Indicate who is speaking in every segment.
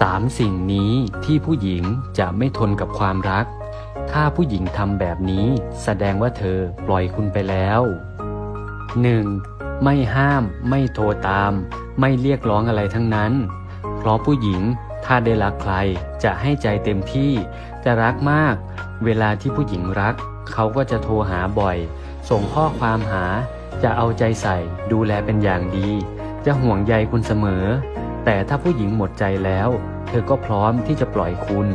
Speaker 1: สามสิ่งนี้ที่ผู้หญิงจะไม่ทนกับความรัก ถ้าผู้หญิงทำแบบนี้แสดงว่าเธอปล่อยคุณไปแล้ว 1. ไม่ห้าม ไม่โทรตาม ไม่เรียกร้องอะไรทั้งนั้น เพราะผู้หญิงถ้าได้รักใครจะให้ใจเต็มที่ จะรักมาก เวลาที่ผู้หญิงรัก เขาก็จะโทรหาบ่อย ส่งข้อความหา จะเอาใจใส่ดูแลเป็นอย่างดี จะห่วงใยคุณเสมอ แต่ถ้าผู้หญิงหมดใจแล้ว เธอก็พร้อมที่จะปล่อยคุณ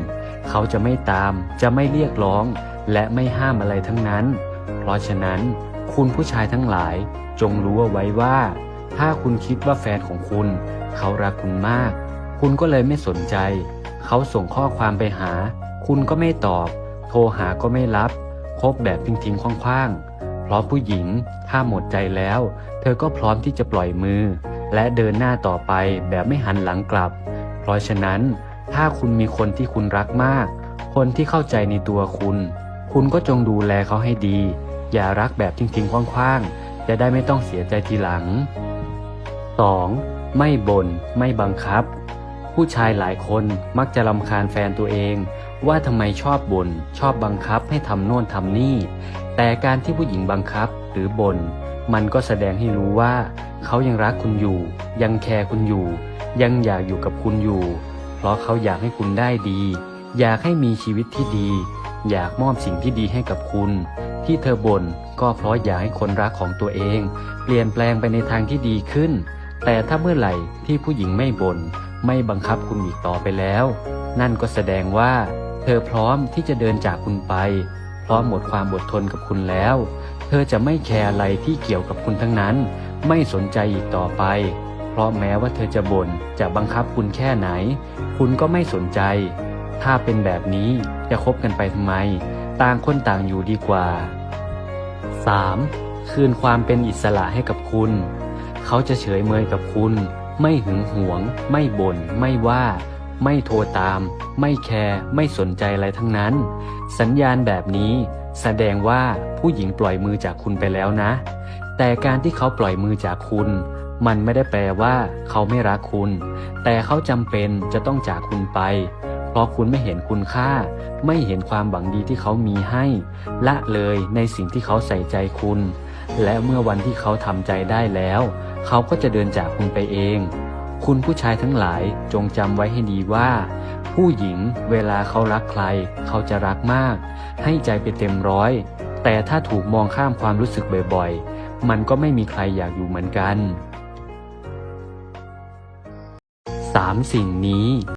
Speaker 1: เขาจะไม่ตาม จะไม่เรียกร้อง และไม่ห้ามอะไรทั้งนั้น เพราะฉะนั้น คุณผู้ชายทั้งหลาย จงรู้เอาไว้ว่า ถ้าคุณคิดว่าแฟนของคุณ เขารักคุณมาก คุณก็เลยไม่สนใจ เขาส่งข้อความไปหา คุณก็ไม่ตอบ โทรหาก็ไม่รับคบแบบทิ้งๆคว้างๆเพราะผู้หญิงถ้าหมดใจแล้ว เธอก็พร้อมที่จะปล่อยมือ และเดินหน้าต่อไปแบบไม่หันหลังกลับ เพราะฉะนั้น ถ้าคุณมีคนที่คุณรักมาก คนที่เข้าใจในตัวคุณ คุณก็จงดูแลเขาให้ดี อย่ารักแบบทิ้งๆคว้างๆ จะได้ไม่ต้องเสียใจทีหลัง 2. ไม่บน่นไม่บังคับ ผู้ชายหลายคนมักจะรำคาญแฟนตัวเอง ว่าทำไมชอบบ่นชอบบังคับให้ทำโน่นทำนี่ แต่การที่ผู้หญิงบังคับหรือบ่น มันก็แสดงให้รู้ว่าเขายังรักคุณอยู่ ยังแคร์คุณอยู่ ยังอยากอยู่กับคุณอยู่ เพราะเขาอยากให้คุณได้ดี อยากให้มีชีวิตที่ดี อยากมอบสิ่งที่ดีให้กับคุณ ที่เธอบ่นก็เพราะอยากให้คนรักของตัวเอง เปลี่ยนแปลงไปในทางที่ดีขึ้น แต่ถ้าเมื่อไหร่ที่ผู้หญิงไม่บน่นไม่บังคับคุณอีกต่อไปแล้ว นั่นก็แสดงว่า เธอพร้อมที่จะเดินจากคุณไป พราะหมดความอดทนกับคุณแล้ว เธอจะไม่แคร์อะไรที่เกี่ยวกับคุณทั้งนั้น ไม่สนใจอีกต่อไป เพราะแม้ว่าเธอจะบน่นจะบังคับคุณแค่ไหน คุณก็ไม่สนใจ ถ้าเป็นแบบนี้จะคบกันไปทำไม ต่างคนต่างอยู่ดีกว่า 3. คืนความเป็นอิสระให้กับคุณ เขาจะเฉยเมยกับคุณ ไม่หึงหวง ไม่บน่นไม่ว่า ไม่โทรตาม ไม่แคร์ไม่สนใจอะไรทั้งนั้น สัญญาณแบบนี้แสดงว่าผู้หญิงปล่อยมือจากคุณไปแล้วนะ แต่การที่เขาปล่อยมือจากคุณ มันไม่ได้แปลว่าเขาไม่รักคุณ แต่เขาจำเป็นจะต้องจากคุณไป เพราะคุณไม่เห็นคุณค่า ไม่เห็นความหวังดีที่เขามีให้ ละเลยในสิ่งที่เขาใส่ใจคุณ และเมื่อวันที่เขาทำใจได้แล้ว เขาก็จะเดินจากคุณไปเอง คุณผู้ชายทั้งหลายจงจำไว้ให้ดีว่า ผู้หญิงเวลาเขารักใคร เขาจะรักมาก ให้ใจไปเต็มร้อย แต่ถ้าถูกมองข้ามความรู้สึกบ่อยๆ มันก็ไม่มีใครอยากอยู่เหมือนกันสามสิ่งนี้